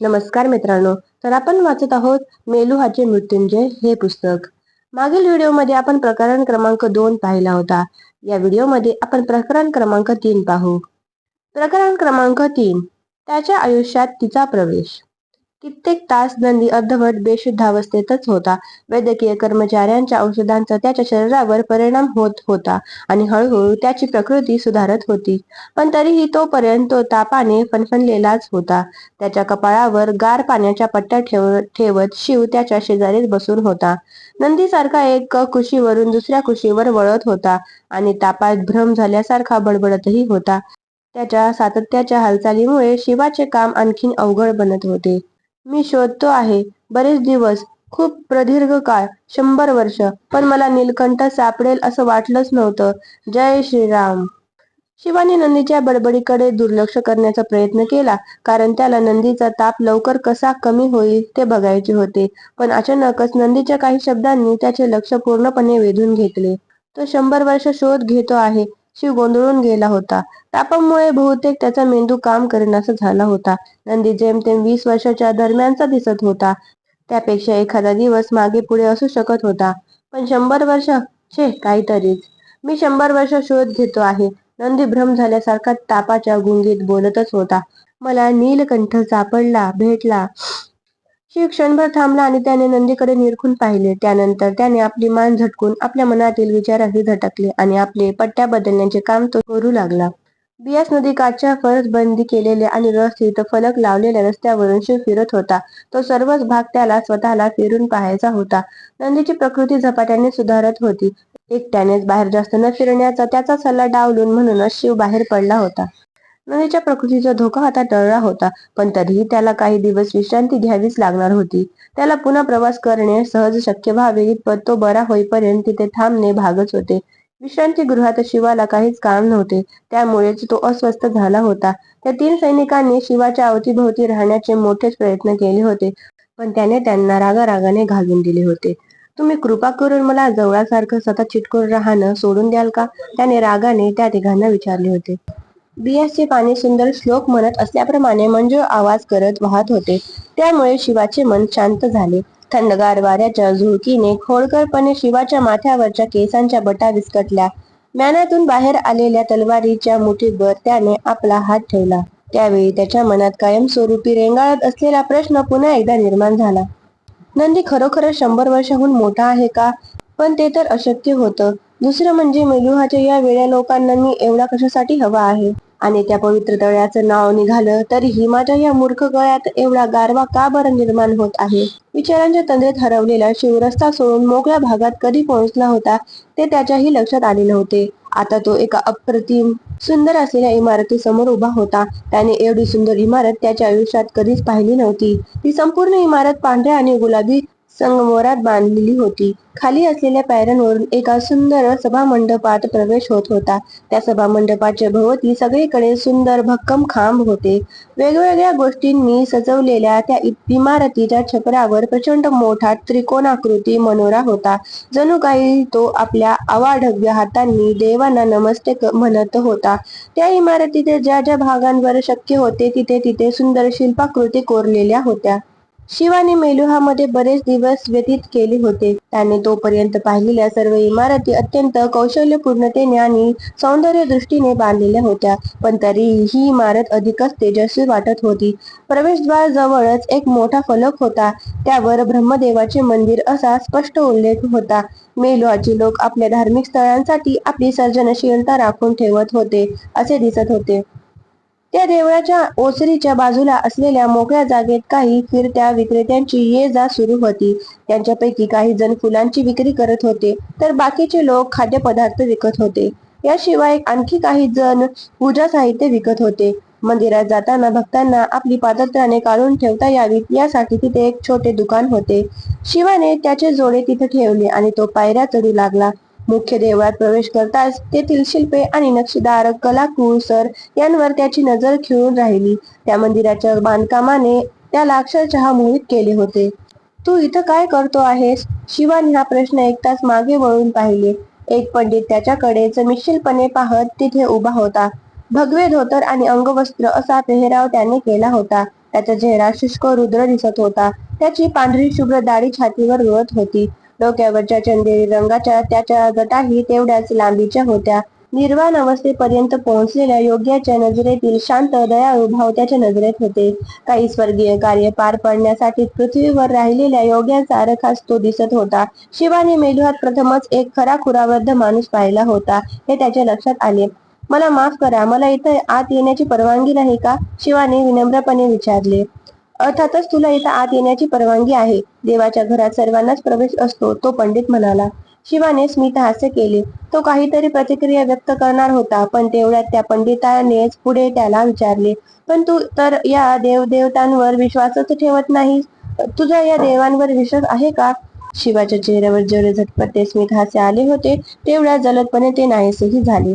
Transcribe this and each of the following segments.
नमस्कार मित्रांनो तर आपण वाचत आहोत मेलुहाचे मृत्युंजय हे पुस्तक. मागील व्हिडिओमध्ये आपण प्रकरण क्रमांक दोन पाहिला होता. या व्हिडिओमध्ये आपण प्रकरण क्रमांक तीन पाहू. प्रकरण क्रमांक तीन त्याच्या आयुष्यात तिचा प्रवेश. कित्येक तास नंदी अर्धवट बेशुद्धावस्थेतच होता. वैद्यकीय कर्मचाऱ्यांच्या औषधांचा त्याच्या शरीरावर परिणाम होत होता आणि हळूहळू त्याची प्रकृती सुधारत होती. पण तरीही तोपर्यंत तो तापाने फणफणलेलाच होता. त्याच्या कपाळावर गार पाण्याच्या पट्ट्या ठेव ठेवत शिव त्याच्या शेजारीच बसून होता. नंदीसारखा एक कुशीवरून दुसऱ्या कुशीवर वळत होता आणि तापात भ्रम झाल्यासारखा बडबडतही होता. त्याच्या सातत्याच्या हालचालीमुळे शिवाचे काम आणखीन अवघड बनत होते. मी शोधतो आहे. बरेच दिवस खूप प्रदीर्घ काळ शंभर वर्ष पण मला नीलकंठ सापडेल असं वाटलंच नव्हतं. जय श्रीराम. शिवाने नंदीच्या बडबडीकडे दुर्लक्ष करण्याचा प्रयत्न केला कारण त्याला नंदीचा ताप लवकर कसा कमी होईल ते बघायचे होते. पण अचानकच नंदीच्या काही शब्दांनी त्याचे लक्ष पूर्णपणे वेधून घेतले. तो शंभर वर्ष शोध घेतो आहे. शिव गोंधळून गेला होता. तापामुळे बहुतेक त्याचा मेंदू काम करेनासा झाला होता. नंदी जेमतेम वीस वर्षाच्या दरम्यानचा दिसत होता. त्यापेक्षा एखादा दिवस मागे पुढे असू शकत होता. पण शंभर वर्ष छे काहीतरीच. मी शंभर वर्ष शोध घेतो आहे. नंदी भ्रम झाल्यासारखा तापाच्या गुंगीत बोलतच होता. मला नीलकंठ सापडला भेटला. शिव क्षणभर थांबला आणि त्याने नंदीकडे निरखून पाहिले. त्यानंतर त्याने आपली मान झटकून आपल्या मनातील विचारही झटकले आणि आपले पट्ट्या बदलण्याचे काम तो करू लागला. बियास नदी काठच्या फरस बंदी केलेले आणि रस्थित फलक लावलेल्या रस्त्यावरून शिव फिरत होता. तो सर्वच भाग त्याला स्वतःला फिरून पाहायचा होता. नंदीची प्रकृती झपाट्याने सुधारत होती. एकट्यानेच बाहेर जास्त न फिरण्याचा त्याचा सल्ला डावलून म्हणूनच शिव बाहेर पडला होता. नदीच्या प्रकृतीचा धोका आता टळला होता पण तरीही त्याला काही दिवस विश्रांती घ्यावीच लागणार होती. त्याला पुन्हा प्रवास करणे सहज शक्य व्हावे पण तो बरा होईपर्यंत तिथे थांबणे भागच होते. विश्रांती गृहात शिवाला काहीच काम नव्हते त्यामुळेच तो अस्वस्थ झाला होता. त्या तीन सैनिकांनी शिवाच्या अवतीभोवती राहण्याचे मोठेच प्रयत्न केले होते पण त्याने त्यांना रागारागाने घालून दिले होते. तुम्ही कृपा करून मला जवळासारखं सतत चिटकून राहणं सोडून द्याल का? त्याने रागाने त्या तिघांना विचारले होते. बियासचे पाणी सुंदर श्लोक म्हणत असल्याप्रमाणे मंजूळ आवाज करत वाहत होते. त्यामुळे शिवाचे मन शांत झाले. थंडगार वाऱ्याच्या झुळकीने खोडकरपणे शिवाच्या माथ्यावरच्या केसांच्या बटा विस्कटल्या. म्यानातून बाहेर आलेल्या तलवारीच्या मुठीवर त्याने आपला हात ठेवला. त्यावेळी त्याच्या मनात कायमस्वरूपी रेंगाळत असलेला प्रश्न पुन्हा एकदा निर्माण झाला. नंदी खरोखरच शंभर वर्षाहून मोठा आहे का? पण ते तर अशक्य होतं. दुसरं म्हणजे मेलुहाच्या या वेळ्या लोकांना मी एवढा कशासाठी हवा आहे? आणि त्या पवित्र तळ्याचं नाव निघालं तरीही माझ्या या मूर्ख गळ्यात एवढा गारवा का बरं निर्माण होत आहे? विचारांच्या तंद्रेत हरवलेला शिव रस्ता सोडून मोकळ्या भागात कधी पोहोचला होता ते त्याच्याही लक्षात आले नव्हते. आता तो एका अप्रतिम सुंदर असलेल्या इमारती समोर उभा होता. त्याने एवढी सुंदर इमारत त्याच्या आयुष्यात कधीच पाहिली नव्हती. ती संपूर्ण इमारत पांढऱ्या आणि गुलाबी संगमोरात बांधलेली होती. खाली असलेल्या पायऱ्यांवरून एका सुंदर सभामंडपात प्रवेश होत होता. त्या सभामंडपाच्या भोवती सगळीकडे सुंदर भक्कम खांब होते. वेगवेगळ्या गोष्टींनी सजवलेल्या त्या इमारतीच्या छपरावर प्रचंड मोठा त्रिकोणाकृती मनोरा होता. जणू काही तो आपल्या आवाढव्य हातांनी देवांना नमस्ते म्हणत होता. त्या इमारतीचे ज्या ज्या भागांवर शक्य होते तिथे तिथे सुंदर शिल्पाकृती कोरलेल्या होत्या. शिवाने मेलुहामध्ये बरेच दिवस व्यतीत केले होते. त्याने तोपर्यंत पाहिलेल्या सर्व इमारती अत्यंत कौशल्यपूर्णतेने आणि सौंदर्य दृष्टीने बांधलेल्या होत्या. पण तरी ही इमारत अधिकच तेजस्वी वाटत होती. प्रवेशद्वार जवळच एक मोठा फलक होता. त्यावर ब्रह्मदेवाचे मंदिर असा स्पष्ट उल्लेख होता. मेलुहाचे लोक आपल्या धार्मिक स्थळांसाठी आपली सर्जनशीलता राखून ठेवत होते असे दिसत होते. त्या देवळाच्या ओसरीच्या बाजूला असलेल्या मोकळ्या जागेत काही फिरत्या विक्रेत्यांची ये जा सुरू होती. त्यांच्यापैकी काही जण फुलांची विक्री करत होते तर बाकीचे लोक खाद्यपदार्थ विकत होते. याशिवाय आणखी काही जण पूजा साहित्य विकत होते. मंदिरात जाताना भक्तांना आपली पादत्राणे काढून ठेवता यावीत यासाठी तिथे एक छोटे दुकान होते. शिवाने त्याचे जोडे तिथे ठेवले आणि तो पायऱ्या चढू लागला. मुख्य देवळात प्रवेश करताच तेथील शिल्पे आणि नक्षीदार कलाकुसर यांवर त्याची नजर खिळून राहिली. त्या मंदिराच्या बांधकामाने त्याला अक्षरशः मोहित केले होते. तू इथं काय करतो आहेस? शिवाने हा प्रश्न ऐकताच मागे वळून पाहिले. एक पंडित त्याच्याकडे चमिशीलपणे पाहत तिथे उभा होता. भगवे धोतर आणि अंगवस्त्र असा पेहराव त्याने केला होता. त्याचा चेहरा शुष्क रुद्र दिसत होता. त्याची पांढरी शुभ्र दाढी छातीवर रुळत होती. डोक्यावरच्या चंदेरी रंगाच्या त्याच्या गटाही तेवढ्याच लांबीच्या होत्या. निर्वाण अवस्थेपर्यंत पोहोचलेल्या योग्याच्या नजरेतील शांत दयाळू भाव त्याच्या नजरेत होते. काही स्वर्गीय कार्य पार पडण्यासाठी पृथ्वीवर राहिलेल्या योग्याचा रखास तो दिसत होता. शिवाने मेलुहात प्रथमच एक खरा खुरावृद्ध माणूस पाहिला होता. हे त्याच्या लक्षात आले. मला माफ करा मला इथं आत येण्याची परवानगी नाही का? शिवाने विनम्रपणे विचारले. अर्थातच तुला इथं आत येण्याची परवानगी आहे. देवाच्या घरात सर्वांनाच प्रवेश असतो तो पंडित म्हणाला. शिवाने स्मित हास्य केले. तो काहीतरी प्रतिक्रिया व्यक्त करणार होता पण तेवढ्यात त्या पंडितानेच पुढे त्याला विचारले. पण तू तर या देवदेवतांवर विश्वासच ठेवत नाही तुझा या देवांवर विश्वास आहे का? शिवाच्या चेहऱ्यावर जेवढे झटपट ते स्मित हास्य आले होते तेवढ्या जलदपणे ते नाहीसेही झाले.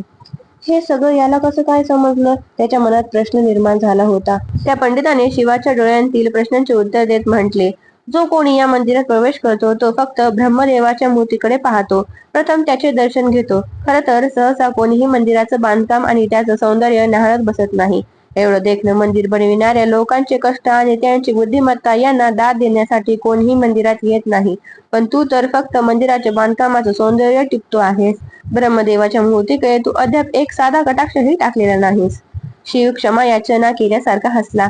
हे सगळं याला कसं काय समजलं? त्याच्या मनात प्रश्न निर्माण झाला होता. त्या पंडिताने शिवाच्या डोळ्यांतील प्रश्नांचे उत्तर देत म्हटले जो कोणी या मंदिरात प्रवेश करतो तो फक्त ब्रह्मदेवाच्या मूर्तीकडे पाहतो. प्रथम त्याचे दर्शन घेतो. खर तर सहसा कोणीही मंदिराचं बांधकाम आणि त्याचं सौंदर्य न्याहाळत बसत नाही. एवढं देखणं मंदिर बनविणाऱ्या लोकांचे कष्ट आणि त्यांची बुद्धिमत्ता यांना दाद देण्यासाठी कोणीही मंदिरात येत नाही. पण तू तर फक्त मंदिराच्या बांधकामाचं सौंदर्य टिकतो आहेस. ब्रह्मदेवाच्या मूर्तीकडे तू अद्याप एक साधा कटाक्षही टाकलेला नाहीस. शिव क्षमा याचना केल्यासारखा हसला.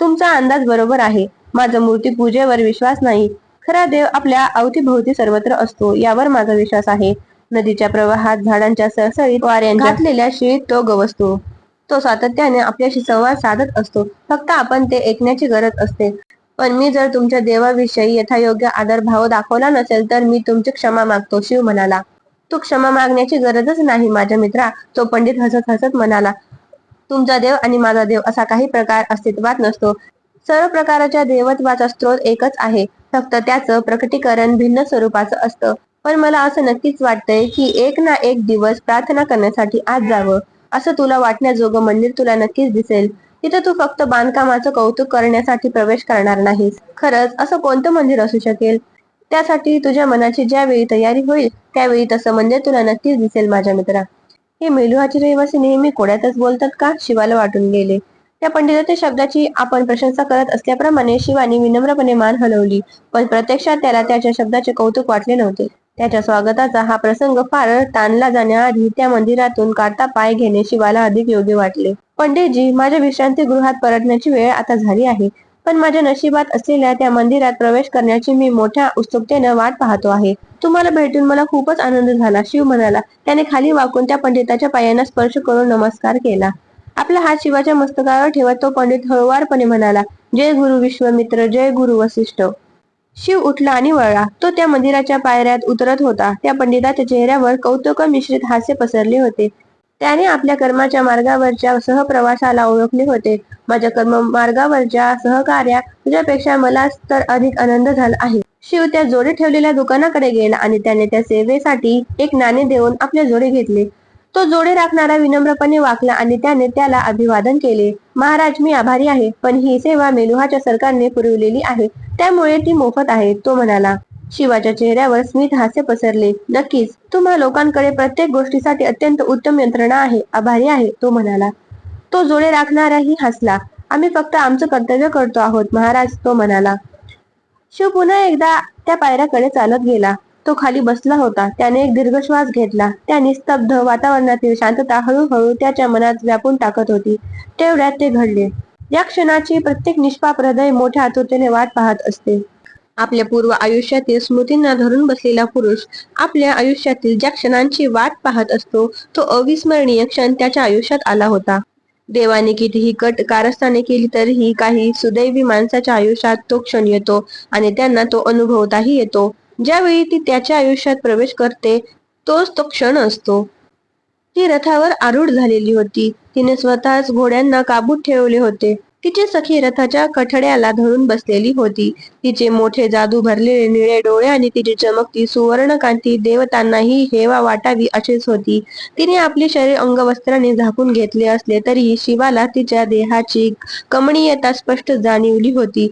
तुमचा अंदाज बरोबर आहे. माझा मूर्ती पूजेवर विश्वास नाही. खरा देव आपल्या अवतीभोवती सर्वत्र असतो यावर माझा विश्वास आहे. नदीच्या प्रवाहात झाडांच्या सळसळीत वाऱ्यांच्या घातलेल्या शिळीत तो गवसतो. तो सातत्याने आपल्याशी संवाद साधत असतो. फक्त आपण ते ऐकण्याची गरज असते. पण मी जर तुमच्या देवाविषयी यथायोग्य आदर भाव दाखवला नसेल तर मी तुमची क्षमा मागतो शिव म्हणाला. तू क्षमा मागण्याची गरजच नाही माझ्या मित्रा तो पंडित हसत हसत म्हणाला. तुमचा देव आणि माझा देव असा काही प्रकार अस्तित्वात नसतो. सर्व प्रकारच्या देवत्वाचा स्रोत एकच आहे. फक्त त्याचं प्रकटीकरण भिन्न स्वरूपाचं असतं. पण मला असं नक्कीच वाटतंय की एक ना एक दिवस प्रार्थना करण्यासाठी आज जावं. असं तुला वाटण्याजोगं मंदिर तुला नक्कीच दिसेल. तिथे तू फक्त बांधकामाचं कौतुक करण्यासाठी प्रवेश करणार नाहीस. खरंच असं कोणतं मंदिर असू शकेल? त्यासाठी तुझ्या मनाची ज्यावेळी तयारी होईल त्यावेळी तसं मंदिर तुला नक्कीच दिसेल माझ्या मित्रा. हे मेलुहाचे रहिवासी नेहमी कोड्यातच बोलतात का? शिवाला वाटून गेले. त्या पंडिताच्या शब्दाची आपण प्रशंसा करत असल्याप्रमाणे शिवानी विनम्रपणे मान हलवली. पण प्रत्यक्षात त्याला त्याच्या शब्दाचे कौतुक वाटले नव्हते. त्याच्या स्वागताचा हा प्रसंग फार ताणला जाण्याआधी त्या मंदिरातून काढता पाय घेणे शिवाला अधिक योग्य वाटले. पंडितजी माझ्या विश्रांती गृहात परतण्याची वेळ आता झाली आहे. पण माझ्या नशिबात असलेल्या त्या मंदिरात प्रवेश करण्याची मी मोठ्या उत्सुकतेनं वाट पाहतो आहे. तुम्हाला भेटून मला खूपच आनंद झाला शिव म्हणाला. त्याने खाली वाकून त्या पंडिताच्या पायांना स्पर्श करून नमस्कार केला. आपला हात शिवाच्या मस्तकावर ठेवत तो पंडित हळुवारपणे म्हणाला जय गुरु विश्वमित्र जय गुरु वसिष्ठ. शिव उठला आणि वळला. तो त्या मंदिराच्या पायऱ्यात उतरत होता. त्या पंडिताच्या चेहऱ्यावर कौतुक मिश्रित हास्य पसरले होते. त्याने आपल्या कर्माच्या मार्गावरच्या सहप्रवासाला ओळखले होते. माझ्या कर्म मार्गावरच्या सहकार्या तुझ्यापेक्षा मला तर अधिक आनंद झाला आहे. शिव त्या जोडे ठेवलेल्या दुकानाकडे गेला आणि त्याने त्या सेवेसाठी एक नाणे देऊन आपले जोडे घेतले. तो जोडे राखणारा विनम्रपणे वाकला आणि त्याने त्याला अभिवादन केले. महाराज मी आभारी आहे पण ही सेवा मेलुहाच्या सरकारने पुरवलेली आहे. त्यामुळे ती मोफत आहे. तो म्हणाला शिवाच्या चेहऱ्यावर स्मित हास्य पसरले. नक्कीच तुम्हा लोकांकडे प्रत्येक गोष्टीसाठी अत्यंत उत्तम यंत्रणा आहे आभारी आहे तो म्हणाला. तो जोडे राखणाराही हसला. आम्ही फक्त आमचं कर्तव्य करतो आहोत महाराज तो म्हणाला. शिव पुन्हा एकदा त्या पायऱ्याकडे चालत गेला. तो खाली बसला होता. त्याने एक दीर्घ श्वास घेतला. त्या निस्तब्ध वातावरणातील शांतता हळूहळू त्याच्या मनात व्यापून टाकत होती. तेवढ्यात ते घडले. या क्षणाची प्रत्येक निष्पाप हृदय मोठ्या आतुरतेने वाट पाहत असते. आपल्या पूर्व आयुष्यातील स्मृतींना धरून बसलेला पुरुष आपल्या आयुष्यातील ज्या क्षणांची वाट पाहत असतो तो अविस्मरणीय क्षण त्याच्या आयुष्यात आला होता. देवाने कितीही कट कारस्थाने केली तरीही काही सुदैवी माणसाच्या आयुष्यात तो क्षण येतो आणि त्यांना तो अनुभवताही येतो. ज्यावेळी ती त्याच्या आयुष्यात प्रवेश करते तोच तो क्षण असतो. ती रथावर आरूढ झालेली होती. तिने स्वतःच घोड्यांना काबूत ठेवले होते. तिची सखी रथाच्या कठड्याला धरून बसलेली होती. तिचे मोठे जादू भरलेले निळे डोळे आणि तिची चमकती सुवर्णकांती देवतांनाही हेवा वाटावी अशीच होती. तिने आपले शरीर अंगवस्त्राने झाकून घेतले असले तरीही शिवाला तिच्या देहाची कमणीयता स्पष्ट जाणीवली होती.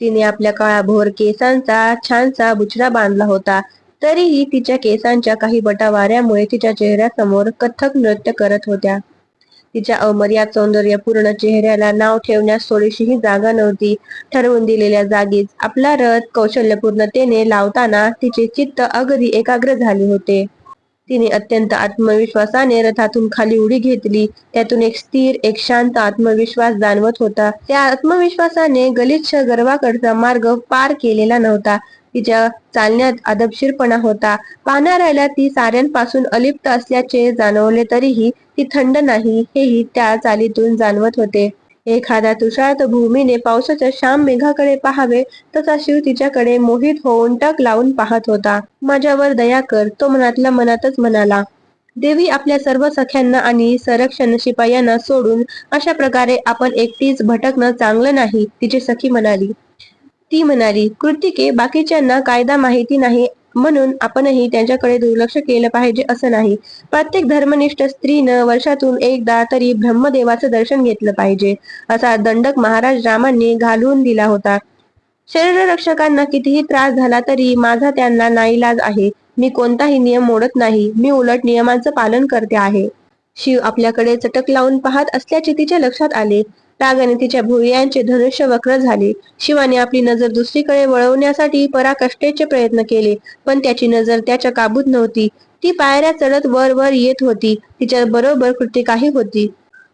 तिने आपल्या काळाभोर केसांचा छानसा बुचडा बांधला होता. तरीही तिच्या केसांच्या काही बटा वाऱ्यामुळे तिच्या चेहऱ्यासमोर कथक नृत्य करत होत्या. तिच्या अमर्याद सौंदर्यपूर्ण चेहऱ्याला नाव ठेवण्यास थोडीशीही जागा नव्हती. ठरवून दिलेल्या जागीच आपला रथ कौशल्यपूर्णतेने लावताना तिचे चित्त अगदी एकाग्र झाले होते. तिने अत्यंत आत्मविश्वासाने रथातून खाली उडी घेतली. त्यातून एक स्थिर एक शांत आत्मविश्वास जाणवत होता. त्या आत्मविश्वासाने गलिच्छ गर्वाकडचा मार्ग पार केलेला नव्हता. तिच्या चालण्यात आदबशीरपणा होता. पाहणाऱ्याला ती साऱ्यांपासून अलिप्त असल्याचे जाणवले तरीही ती थंड नाही. हेही त्या चालीतून जाणवत होते. एखाद्या तुषार्त भूमीने पावसाच्या श्याम मेघाकडे पाहावे तसा शिव तिच्याकडे मोहित होऊन टक लावून पाहत होता. माझ्यावर दया कर तो मनातल्या मनातच म्हणाला. देवी आपल्या सर्व सख्यांना आणि संरक्षण शिपायांना सोडून अशा प्रकारे आपण एकटीच भटकणं चांगलं नाही तिची सखी म्हणाली. ती म्हणाली कृतिके बाकीच्यांना कायदा माहिती नाही म्हणून आपणही त्यांच्याकडे दुर्लक्ष केलं पाहिजे असं नाही. प्रत्येक धर्मनिष्ठ स्त्रीनं वर्षातून एकदा तरी ब्रह्मदेवाचं दर्शन घेतलं पाहिजे असा दंडक महाराज रामांनी घालून दिला होता. शरीररक्षकांना कितीही त्रास झाला तरी माझा त्यांना नाईलाज आहे. मी कोणताही नियम मोडत नाही. मी उलट नियमांचं पालन करते आहे. शिव आपल्याकडे चटक लावून पाहत असल्याचे तिच्या लक्षात आले. रागाने तिच्या भुवयांचे धनुष्य वक्र झाले. शिवाने आपली नजर दुसरीकडे वळवण्यासाठी पराकष्टेचे प्रयत्न केले पण त्याची नजर त्याच्या काबूत नव्हती. ती पायऱ्या चढत वर वर येत होती. तिच्या बरोबर कृतिकाही होती.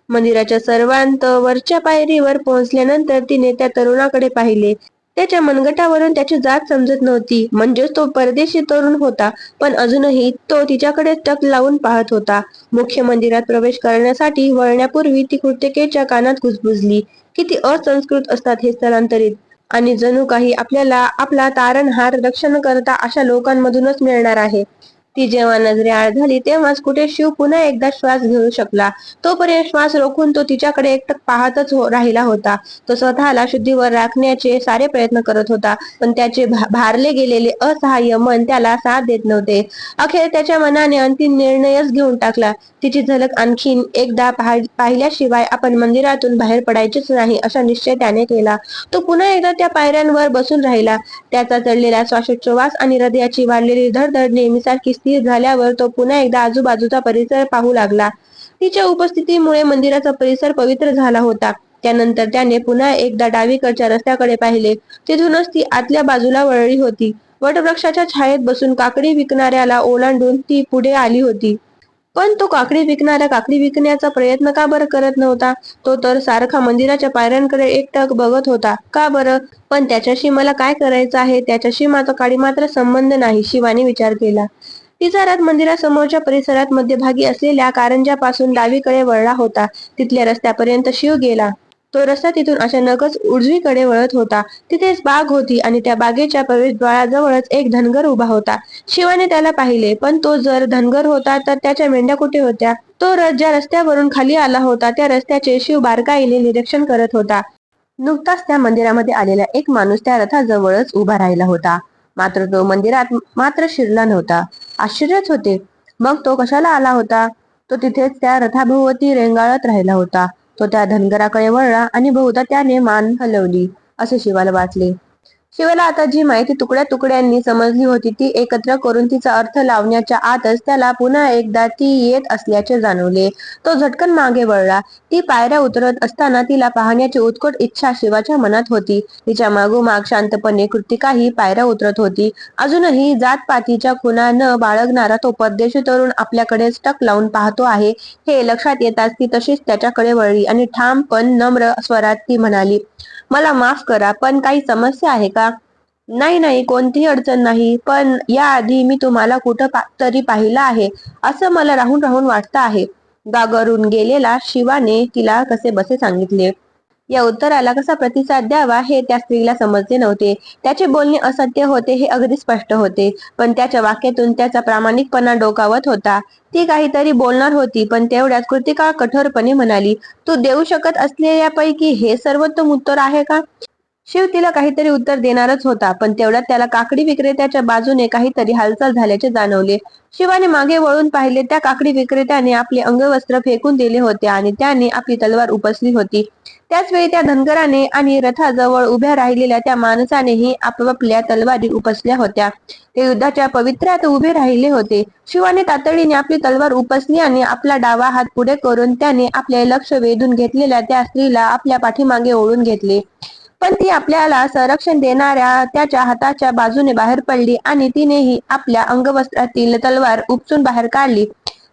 मंदिराच्या सर्वांत वरच्या पायरीवर पोहोचल्यानंतर तिने त्या तरुणाकडे पाहिले. त्याच्या मनगटावरून त्याची जात समजत नव्हती. म्हणजेच तो परदेशी तरुण होता पण अजूनही तो तिच्याकडे टक लावून पाहत होता. मुख्य मंदिरात प्रवेश करण्यासाठी वळण्यापूर्वी ती कृत्यकेच्या कानात घुसबुजली किती असंस्कृत असतात हे स्थलांतरित. आणि जणू काही आपल्याला आपला तारणहार रक्षण करता अशा लोकांमधूनच मिळणार आहे. ती जेव्हा नजरेआड झाली तेव्हाच कुठे शिव पुन्हा एकदा श्वास घेऊ शकला. तोपर्यंत श्वास रोखून तो तिच्याकडे एकटक पाहतच हो- राहिला होता. तो स्वतःला शुद्धीवर राखण्याचे सारे प्रयत्न करत होता पण त्याचे भारले गेलेले असहाय्य मन त्याला साथ देत नव्हते. अखेर त्याच्या मनाने अंतिम निर्णयच घेऊन टाकला. तिची झलक आणखीन एकदा पाह- पाहिल्याशिवाय आपण मंदिरातून बाहेर पडायचेच नाही असा निश्चय त्याने केला. तो पुन्हा एकदा त्या पायऱ्यांवर बसून राहिला. त्याचा चढलेला श्वासोच्छवास आणि हृदयाची वाढलेली धडधड नेहमीसारखी स्थिर झाल्यावर तो पुन्हा एकदा आजूबाजूचा परिसर पाहू लागला. तिच्या उपस्थितीमुळे मंदिराचा परिसर पवित्र झाला होता. त्यानंतर त्याने पुन्हा एकदा डावीकडच्या रस्त्याकडे पाहिले. तिथूनच ती आतल्या बाजूला वळली होती. वटवृक्षाच्या छायेत बसून काकडी विकणाऱ्याला ओलांडून ती पुढे आली होती. पण तो काकडी विकणारा काकडी विकण्याचा प्रयत्न का बरं करत नव्हता? तो तर सारखा मंदिराच्या पायऱ्यांकडे एकटक बघत होता. का बरं? पण त्याच्याशी मला काय करायचं आहे? त्याच्याशी माझा काळी मात्र संबंध नाही शिवाने विचार केला. तिचा रथ मंदिरासमोरच्या परिसरात मध्यभागी असलेल्या कारंजापासून डावीकडे वळला होता. तिथल्या रस्त्यापर्यंत शिव गेला. तो रस्ता तिथून अचानकच उजवीकडे वळत होता. तिथेच बाग होती आणि त्या बागेच्या प्रवेशद्वाराजवळच एक धनगर उभा होता. शिवाने त्याला पाहिले पण तो जर धनगर होता तर त्याच्या मेंढ्या कुठे होत्या? तो रथ ज्या रस्त्यावरून खाली आला होता त्या रस्त्याचे शिव बारकाईने निरीक्षण करत होता. नुकताच त्या मंदिरामध्ये आलेला एक माणूस त्या रथाजवळच उभा राहिला होता. मात्र तो मंदिरात मात्र शिरला नव्हता. आश्चर्यच होते. मग तो कशाला आला होता? तो तिथेच त्या रथाभोवती रेंगाळत राहिला होता. तो त्या धनगराकडे वळला आणि बहुधा त्याने मान हलवली असे शिवाला वाटले. शिवाला आता जी माहिती तुकड्या तुकड्यांनी समजली होती ती एकत्र करून तिचा अर्थ लावण्याच्या आतच त्याला पुन्हा एकदा ती येत असल्याचे जाणवले. तो झटकन मागे वळला. ती पायऱ्या उतरत असताना तिला पाहण्याची उत्कट इच्छा शिवाच्या मनात होती. तिच्या मागोमाग शांतपणे कृतिकाही पायऱ्या उतरत होती. अजूनही जातपातीच्या पातीच्या न बाळगणारा तो परदेशी तरुण आपल्याकडे स्टक लावून पाहतो आहे. हे लक्षात येताच ती तशीच त्याच्याकडे वळली आणि ठाम पण नम्र स्वरात ती म्हणाली मला माफ करा पण काही समस्या आहे का? नाही नाही कोणतीही अडचण नाही पण याआधी मी तुम्हाला कुठं पा- तरी पाहिलं आहे असं मला राहून राहून वाटतं आहे. गागरून गेलेला शिवाने तिला कसे बसे सांगितले? या उत्तराला कसा प्रतिसाद द्यावा हे त्या स्त्रीला समजले नव्हते. त्याचे बोलणे असत्य होते हे अगदी स्पष्ट होते. पण त्याच्या वाक्यातून त्याचा प्रामाणिकपणा डोकावत होता. ती काहीतरी बोलणार होती पण तेवढ्यात कृतिका कठोरपणे म्हणाली तू देऊ शकत असलेल्यापैकी हे सर्वोत्तम उत्तर आहे का? शिव तिला काहीतरी उत्तर देणारच होता पण तेवढ्यात त्याला काकडी विक्रेत्याच्या बाजूने काहीतरी हालचाल झाल्याचे जाणवले. शिवाने मागे वळून पाहिले त्या काकडी विक्रेत्याने आपले अंगवस्त्र फेकून दिले होते आणि त्याने आपली तलवार उपसली होती. त्याच वेळी त्या धनगराने आणि रथाजवळ उभ्या राहिलेल्या त्या माणसानेही आपापल्या तलवारी उपसल्या होत्या. ते युद्धाच्या पवित्र्यात उभे राहिले होते. शिवाने तातडीने आपली तलवार उपसली आणि आपला डावा हात पुढे करून त्याने आपले लक्ष वेधून घेतलेल्या त्या स्त्रीला आपल्या पाठीमागे ओढून घेतले. पण ती आपल्याला संरक्षण देणाऱ्या त्याच्या हाताच्या बाजूने बाहेर पडली आणि तिनेही आपल्या अंगवस्त्रातील तलवार उपसून बाहेर काढली.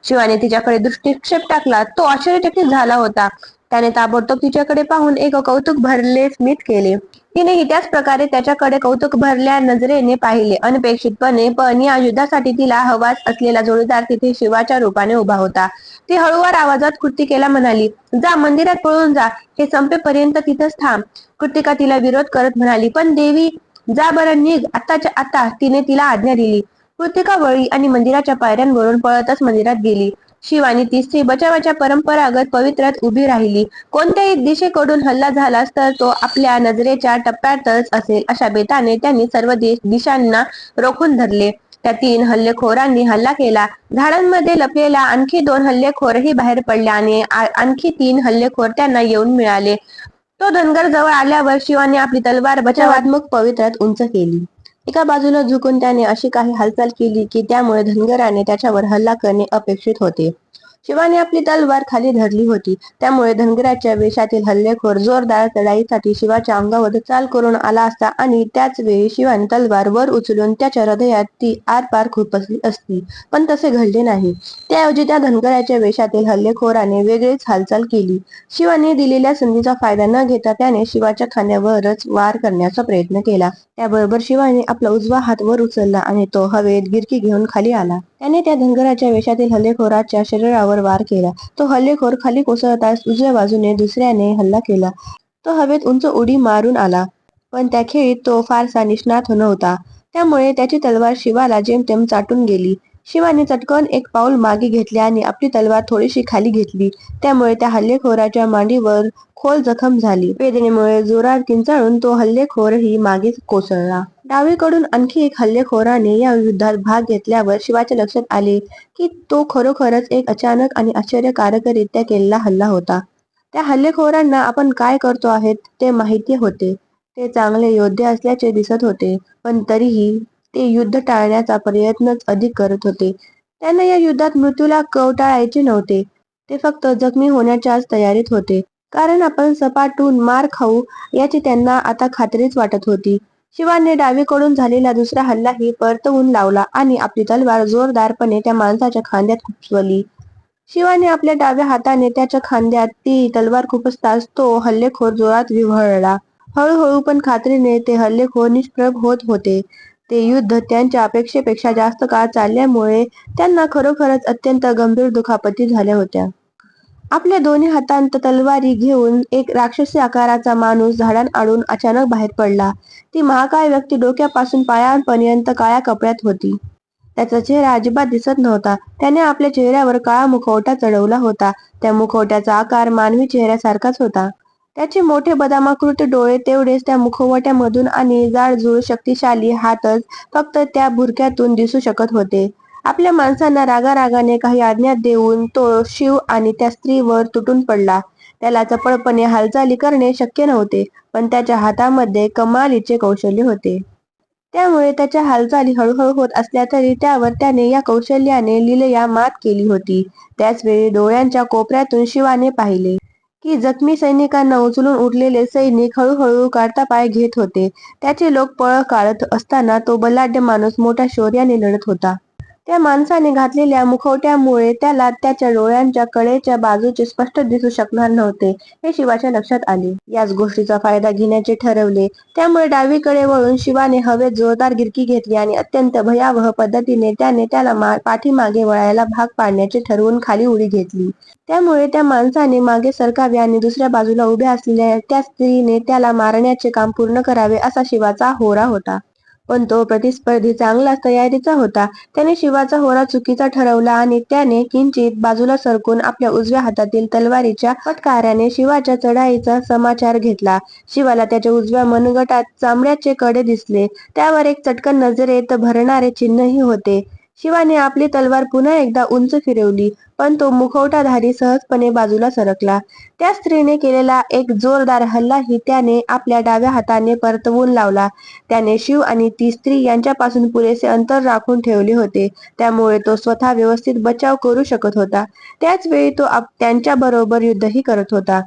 शिवाने तिच्याकडे दृष्टिक्षेप टाकला. तो आश्चर्यचकित झाला होता. त्याने ताबडतोब तिच्याकडे पाहून एक कौतुक भरले स्मित केले. तिनेही त्याच प्रकारे त्याच्याकडे कौतुक भरल्या नजरेने पाहिले. अनपेक्षितपणे पण या युद्धासाठी तिला हवाच असलेला जोडीदार तिथे शिवाच्या रूपाने उभा होता. ती हळूवार आवाजात कृतिकेला म्हणाली जा मंदिरात पळून जा. हे संपेपर्यंत तिथंच थांब. कृतिका तिला विरोध करत म्हणाली पण देवी जा बरं निघ. आताच्या आता तिने तिला आज्ञा दिली. कृतिका वळी आणि मंदिराच्या पायऱ्यांवरून पळतच मंदिरात गेली. शिवानी ती स्त्री बचावाच्या परंपरागत पवित्र्यात उभी राहिली. कोणत्याही दिशेकडून हल्ला झालास तर तो आपल्या नजरेच्या टप्प्यातच असेल अशा बेताने त्यांनी सर्व दिशांना रोखून धरले. त्या तीन हल्लेखोरांनी हल्ला केला. झाडांमध्ये लपलेला आणखी दोन हल्लेखोरही बाहेर पडले आणि आणखी तीन हल्लेखोर त्यांना येऊन मिळाले. तो धनगर जवळ आल्यावर शिवाने आपली तलवार बचावात्मक पवित्र्यात उंच केली. एका बाजूला झुकून त्याने अशी काही हालचाल केली की त्यामुळे धनगराने त्याच्यावर हल्ला करणे अपेक्षित होते. शिवाने आपली तलवार खाली धरली होती. त्यामुळे धनगराच्या वेशातील हल्लेखोर जोरदार चढाईसाठी शिवाच्या अंगावर चाल करून आला असता आणि त्याच वेळी शिवाने तलवार वर उचलून त्याच्या हृदयात ती आरपार खुपसली असती. पण तसे घडले नाही. त्याऐवजी त्या धनगराच्या वेशातील हल्लेखोराने वेगळीच हालचाल केली. शिवाने दिलेल्या संधीचा फायदा न घेता त्याने शिवाच्या खांद्यावरच वार करण्याचा प्रयत्न केला. त्याबरोबर शिवाने आपला उजवा हात वर उचलला आणि तो हवेत गिरकी घेऊन खाली आला. त्याने त्या धनगराच्या वेशातील हल्लेखोराच्या शरीरावर वार केला. तो हल्लेखोर खाली कोसळताच उजव्या बाजूने दुसऱ्याने हल्ला केला. तो हवेत उंच उडी मारून आला. पण त्या खेळीत तो फारसा निष्णात नव्हता. त्यामुळे त्याची तलवार शिवाला जेमतेम चाटून गेली. शिवाने चटकन एक पाऊल मागे घेतले आणि आपली तलवार थोडीशी खाली घेतली. त्यामुळे त्या हल्लेखोराच्या मांडीवर खोल जखम झाली. वेदनेमुळे जोरात किंचाळून तो हल्लेखोरही मागे कोसळला. डावीकडून आणखी एक हल्लेखोराने या युद्धात भाग घेतल्यावर शिवाच्या लक्षात आले की तो खरोखरच एक अचानक आणि आश्चर्यकारकरित्या केलेला हल्ला होता. त्या हल्लेखोरांना आपण काय करतो आहेत ते माहिती होते. ते चांगले योद्धे असल्याचे दिसत होते पण तरीही ते युद्ध टाळण्याचा प्रयत्नच अधिक करत होते. त्यांना या युद्धात मृत्यूला कवटाळायचे नव्हते. ते फक्त जखमी होण्याच्याच तयारीत होते. कारण आपण सपाटून मार खाऊ याची त्यांना आता खात्रीच वाटत होती. शिवाने डावीकडून झालेला दुसरा हल्लाही परतवून लावला आणि आपली तलवार जोरदारपणे त्या माणसाच्या खांद्यात खुपसवली शिवाने आपल्या डाव्या हाताने त्याच्या खांद्यात ती तलवार खुपसताच तो हल्लेखोर जोरात विव्हळला. हळूहळू पण खात्रीने ते हल्लेखोर निष्प्रभ होत होते. ते युद्ध त्यांच्या अपेक्षेपेक्षा जास्त काळ चालल्यामुळे त्यांना खरोखरच अत्यंत गंभीर दुखापती झाल्या होत्या. आपल्या दोन्ही हातांत तलवारी घेऊन एक राक्षसी आकाराचा माणूस झाडांआडून अचानक बाहेर पडला. ती महाकाय व्यक्ती डोक्यापासून पायांपर्यंत काळ्या कपड्यात होती. त्याचा चेहरा अजिबात दिसत नव्हता. त्याने आपल्या चेहऱ्यावर काळा मुखवटा चढवला होता. त्या मुखवट्याचा आकार मानवी चेहऱ्यासारखाच होता. त्याचे मोठे बदामाकृत डोळे तेवढेच त्या मुखवट्यामधून आणि जाडजूळ शक्तिशाली हातच फक्त त्या भुरक्यातून दिसू शकत होते. आपल्या माणसांना रागारागाने काही आज्ञा देऊन तो शिव आणि त्या स्त्रीवर तुटून पडला. त्याला चपळपणे हालचाली करणे शक्य नव्हते पण त्याच्या हातामध्ये कमालीचे कौशल्य होते. त्यामुळे त्याच्या हालचाली हळूहळू होत असल्या तरी त्यावर त्याने या कौशल्याने लिलया मात केली होती. त्याचवेळी डोळ्यांच्या कोपऱ्यातून शिवाने पाहिले. की जखमी सैनिकांना उचलून उठलेले सैनिक हळूहळू काढता पाय घेत होते. त्याचे लोक पळ काढत असताना तो बलाढ्य माणूस मोठ्या शौर्याने लढत होता. त्या माणसाने घातलेल्या मुखवट्यामुळे त्याला त्याच्या डोळ्यांच्या कडेच्या बाजूचे स्पष्ट दिसू शकणार नव्हते. हे शिवाच्या लक्षात आले. याच गोष्टीचा फायदा घेण्याचे ठरवले. त्यामुळे डावीकडे वळून शिवाने हवेत जोरदार गिरकी घेतली आणि अत्यंत भयावह पद्धतीने त्याने त्याला मा- पाठीमागे वळायला भाग पाडण्याचे ठरवून खाली उडी घेतली. त्यामुळे त्या माणसाने मागे सरकावे आणि दुसऱ्या बाजूला उभ्या असलेल्या त्या स्त्रीने त्याला मारण्याचे काम पूर्ण करावे असा शिवाचा होरा होता. पण तो प्रतिस्पर्धी चांगलाच तयारीचा होता. त्याने शिवाचा होरा चुकीचा ठरवला आणि त्याने किंचित बाजूला सरकून आपल्या उजव्या हातातील तलवारीच्या फटकाऱ्याने शिवाच्या चढाईचा समाचार घेतला. शिवाला त्याच्या उजव्या मनगटात चामड्याचे कडे दिसले. त्यावर एक चटकन नजरेत भरणारे चिन्हही होते. शिवाने आपली तलवार पुन्हा एकदा उंच फिरवली पण तो मुखवटाधारी सहजपणे बाजूला सरकला. त्या स्त्रीने केलेला एक जोरदार हल्लाही त्याने आपल्या डाव्या हाताने परतवून लावला. त्याने शिव आणि ती स्त्री यांच्यापासून पुरेसे अंतर राखून ठेवले होते. त्यामुळे तो स्वतः व्यवस्थित बचाव करू शकत होता. त्याच वेळी तो त्यांच्या बरोबर युद्धही करत होता.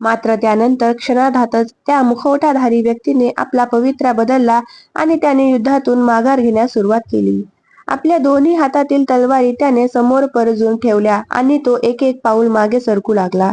मात्र त्यानंतर क्षणार्धातच त्या मुखवटाधारी व्यक्तीने आपला पवित्रा बदलला आणि त्याने युद्धातून माघार घेण्यास सुरुवात केली. आपल्या दोन्ही हातातील तलवारी त्याने समोर परजून ठेवल्या आणि तो एक एक पाऊल मागे सरकू लागला.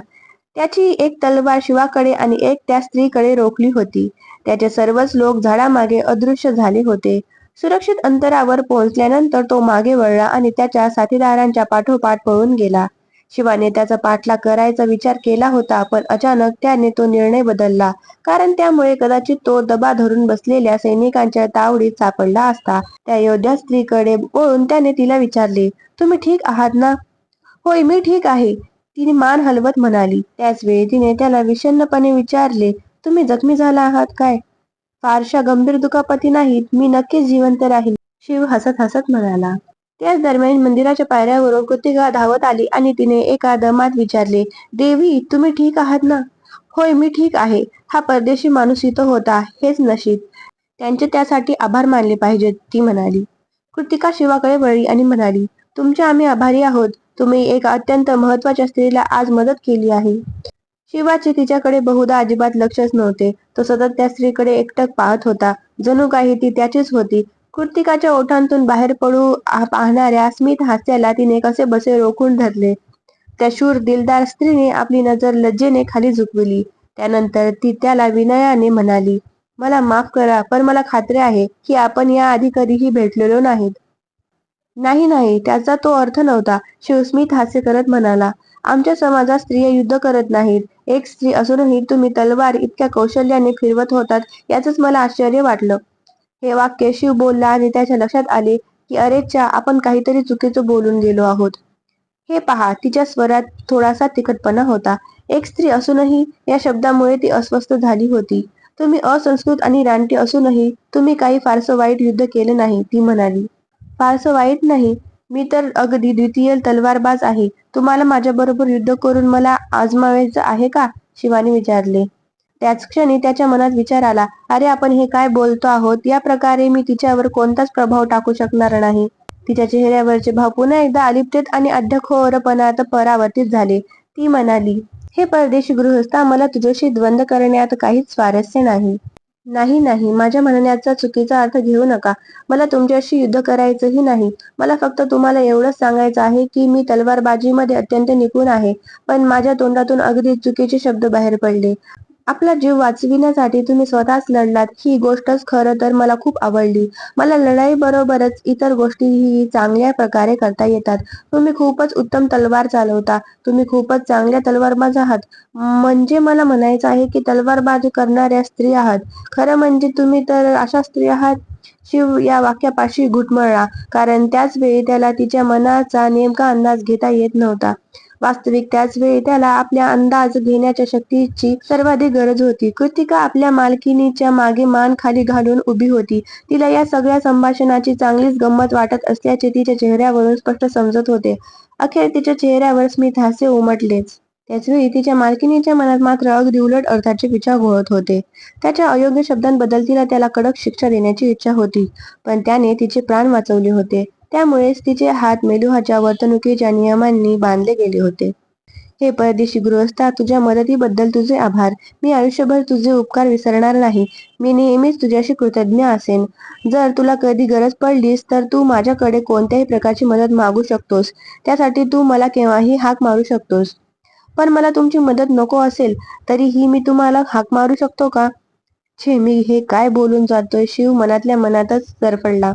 त्याची एक तलवार शिवाकडे आणि एक त्या स्त्रीकडे रोखली होती. त्याचे सर्वच लोक झाडामागे अदृश्य झाले होते. सुरक्षित अंतरावर पोहोचल्यानंतर तो मागे वळला आणि त्याच्या साथीदारांच्या पाठोपाठ पळून गेला. शिवाने त्याचा पाठलाग करायचा विचार केला होता पण अचानक त्याने तो निर्णय बदलला. कारण त्यामुळे कदाचित तो दबा धरून बसलेल्या सैनिकांच्या तावडीत सापडला असता. त्या योद्ध्या स्त्रीकडे वळून त्याने तिला विचारले तुम्ही ठीक आहात ना? होय मी ठीक आहे तिने मान हलवत म्हणाली. त्याचवेळी तिने त्याला विषण्णपणे विचारले तुम्ही जखमी झाला आहात काय? फारशा गंभीर दुखापती नाहीत मी नक्कीच जिवंत राहील शिव हसत हसत म्हणाला. त्याच दरम्यान मंदिराच्या पायऱ्यावरून कृतिका धावत आली आणि तिने एका दमात विचारले देवी तुम्ही ठीक आहात ना? होय मी ठीक आहे. हा परदेशी माणूस इथं होता हेच नशीब. त्यांचे त्यासाठी आभार मानले पाहिजेत ती म्हणाली. कृतिका शिवाकडे वळली आणि म्हणाली तुमचे आम्ही आभारी आहोत. तुम्ही एका अत्यंत महत्त्वाच्या स्त्रीला आज मदत केली आहे. शिवाचे तिच्याकडे बहुधा अजिबात लक्षच नव्हते. तो सतत त्या स्त्रीकडे एकटक पाहत होता. जणू काही ती त्याचीच होती. कृतिकाच्या ओठांतून बाहेर पडू पाहणाऱ्या स्मित हास्याला तिने कसे बसे रोखून धरले. त्या शूर दिलदार स्त्रीने आपली नजर लज्जेने खाली झुकविली. त्यानंतर ती त्याला विनयाने म्हणाली मला माफ करा पण मला खात्री आहे की आपण या आधी कधीही भेटलेलो नाहीत. नाही नाही त्याचा तो अर्थ नव्हता शिवस्मित हास्य करत म्हणाला. आमच्या समाजात स्त्रिया युद्ध करत नाहीत. एक स्त्री असूनही तुम्ही तलवार इतक्या कौशल्याने फिरवत होतात याच मला आश्चर्य वाटलं. हे वाक्य शिव बोलला आणि त्याच्या लक्षात आले की अरेच्या आपण काहीतरी चुकीचं बोलून गेलो आहोत. हे पहा तिच्या स्वरात थोडासा तिखटपणा होता. एक स्त्री असूनही या शब्दामुळे ती अस्वस्थ झाली होती. तुम्ही असंस्कृत आणि रानटी असूनही तुम्ही काही फारसं वाईट युद्ध केले नाही ती म्हणाली. फारसं वाईट नाही. मी तर अगदी द्वितीय तलवारबाज आहे. तुम्हाला माझ्याबरोबर युद्ध करून मला आजमावायचं आहे का? शिवानी विचारले. त्याच क्षणी त्याच्या मनात विचार आला अरे आपण हे काय बोलतो आहोत? या प्रकारे मी तिच्यावर कोणताच प्रभाव टाकू शकणार नाही. तिच्या चेहऱ्यावरचे भाव पुन्हा एकदा अलिप्तेत आणि अध्यक्षोरपणात परावर्तित झाले. ती म्हणाली हे परदेशी गृहस्था मला तुझ्याशी द्वंद्व करण्यात काहीच स्वारस्य नाही. नाही नाही माझ्या म्हणण्याचा चुकीचा अर्थ घेऊ नका. मला तुमच्याशी युद्ध करायचंही नाही. मला फक्त तुम्हाला एवढंच सांगायचं आहे की मी तलवारबाजीमध्ये अत्यंत निपुण आहे पण माझ्या तोंडातून अगदी चुकीचे शब्द बाहेर पडले. आपला जीव वाचविण्यासाठी तुम्ही स्वतःच लढलात ही गोष्टच खरं तर मला खूप आवडली. मला लढाई बरोबरच इतर गोष्टीही चांगल्या प्रकारे करता येतात. तुम्ही खूपच उत्तम तलवार चालवता. तुम्ही खूपच चांगल्या तलवारबाज आहात. म्हणजे मला म्हणायचं आहे की तलवारबाज करणाऱ्या स्त्री आहात. खरं म्हणजे तुम्ही तर अशा स्त्री आहात शिव या वाक्यापाशी घुटमळला. कारण त्याच वेळी त्याला तिच्या मनाचा नेमका अंदाज घेता येत नव्हता. वास्तविक त्याच वेळी त्याला आपल्या अंदाज घेण्याच्या शक्तीची सर्वाधिक गरज होती. कृतिका आपल्या मालकिनीच्या मागे मान खाली घालून उभी होती. तिला या सगळ्या संभाषणाची चांगलीच गंमत वाटत असल्याचे तिच्या चेहऱ्यावरून स्पष्ट समजत होते. अखेर तिच्या चेहऱ्यावर स्मित हास्य उमटलेच. त्याचवेळी तिच्या मालकिनीच्या मनात मात्र अगदी उलट अर्थाचे विचार घोळत होते. त्याच्या अयोग्य शब्दांबद्दल तिला त्याला कडक शिक्षा देण्याची इच्छा होती पण त्याने तिचे प्राण वाचवले होते. त्यामुळेच तिचे हात मेलुहाच्या वर्तणुकीच्या नियमांनी बांधले गेले होते. हे परदेशी गृहस्था तुझ्या मदतीबद्दल तुझे आभार. मी आयुष्यभर तुझे उपकार विसरणार नाही. मी नेहमीच तुझ्याशी कृतज्ञ असेन. जर तुला कधी गरज पडलीस तर तू माझ्याकडे कोणत्याही प्रकारची मदत मागू शकतोस. त्यासाठी तू मला केव्हाही हाक मारू शकतोस. पण मला तुमची मदत नको असेल तरीही मी तुम्हाला हाक मारू शकतो का? छे मी हे काय बोलून जातोय? शिव मनातल्या मनातच सरफडला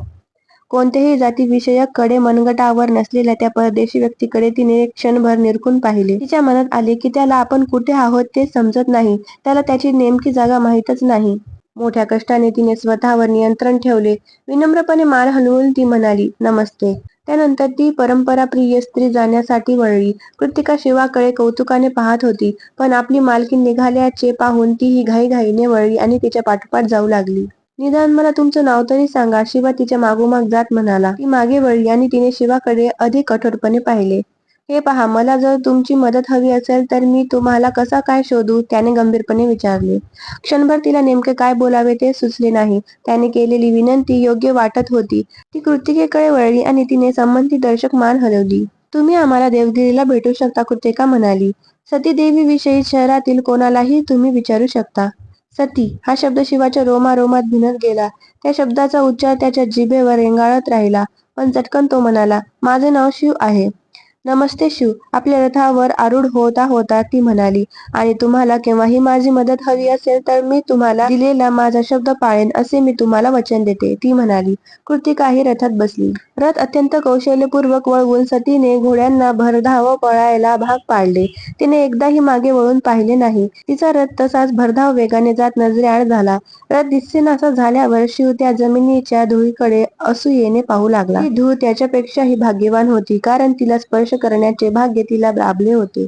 कोणत्याही जातीविषयककडे मनगटावर नसलेल्या त्या परदेशी व्यक्तीकडे तिने क्षणभर निरखून पाहिले. तिच्या मनात आले की त्याला आपण कुठे आहोत ते समजत नाही. त्याला त्याची नेमकी जागा माहीतच नाही. मोठ्या कष्टाने तिने स्वतःवर नियंत्रण ठेवले. विनम्रपणे मान हलवून ती म्हणाली नमस्ते. त्यानंतर ती परंपरा प्रिय स्त्री जाण्यासाठी वळली. कृतिका शिवाकडे कौतुकाने पाहत होती पण आपली मालकी निघाल्याचे पाहून तीही घाईघाईने वळली आणि तिच्या पाठोपाठ जाऊ लागली. निदान मला तुमचं नाव तरी सांगा. शिवा तिच्या मागोमाग जात म्हणाला. ती मागे वळली आणि तिने शिवाकडे अधिक कठोरपणे पाहिले. हे पहा मला जर तुमची मदत हवी असेल तर मी तुम्हाला कसा काय शोधू? त्याने गंभीरपणे विचारले. क्षणभर तिला नेमके काय बोलावे ते सुचले नाही. त्याने केलेली विनंती योग्य वाटत होती. ती कृतिकेकडे वळली आणि तिने संबंधित दर्शक मान हलवली. तुम्ही आम्हाला देवगिरीला भेटू शकता कृतिका म्हणाली. सतीदेवीविषयी विषयी शहरातील कोणालाही तुम्ही विचारू शकता. सती. हा शब्द शिवाच्या रोमारोमात भिनत गेला. त्या शब्दाचा उच्चार त्याच्या जिभेवर रेंगाळत राहिला. पण चटकन तो म्हणाला माझे नाव शिव आहे. नमस्ते शिव. आपल्या रथावर आरूढ होता होता ती म्हणाली आणि तुम्हाला केव्हाही माझी मदत हवी असेल तर मी तुम्हाला दिलेला माझा शब्द पाळेन असे मी तुम्हाला वचन देते ती म्हणाली. कृतिकाही रथात बसली. रथ अत्यंत कौशल्यपूर्वक वळवून सतीने घोड्यांना भरधाव पळायला भाग पाडले. तिने एकदाही मागे वळून पाहिले नाही. तिचा रथ तसाच भरधाव वेगाने जात नजरेआड झाला. रथ दिसेनासा झाल्यावर शिव त्या जमिनीच्या धुळीकडे असूयेने पाहू लागला. धूळ त्याच्यापेक्षाही भाग्यवान होती कारण तिला स्पर्श करण्याचे भाग्य तिला लाभले होते.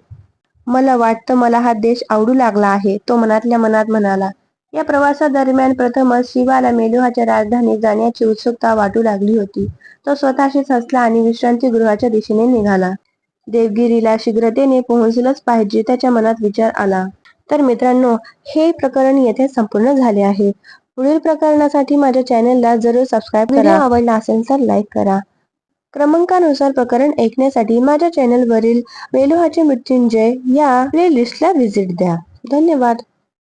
मला वाटतं मला हा देश आवडू लागला आहे तो मनातल्या मनात म्हणाला. या प्रवासादरम्यान प्रथमच शिवाला मेलुहाच्या राजधानीत जाण्याची उत्सुकता वाटू लागली होती. तो स्वतःशीच हसला आणि विश्रांतीगृहाच्या दिशेने निघाला. देवगिरीला शीघ्रतेने पोहोचलंच पाहिजे त्याच्या मनात विचार आला. तर मित्रांनो हे प्रकरण येथे संपूर्ण झाले आहे. पुढील प्रकरणासाठी माझ्या चॅनलला जरूर सबस्क्राईब करा. आवडला असेल तर लाईक करा. क्रमांकानुसार प्रकरण ऐकण्यासाठी माझ्या चॅनलवरील मेलुहाचे मृत्युंजय या प्लेलिस्टला व्हिजिट द्या. धन्यवाद.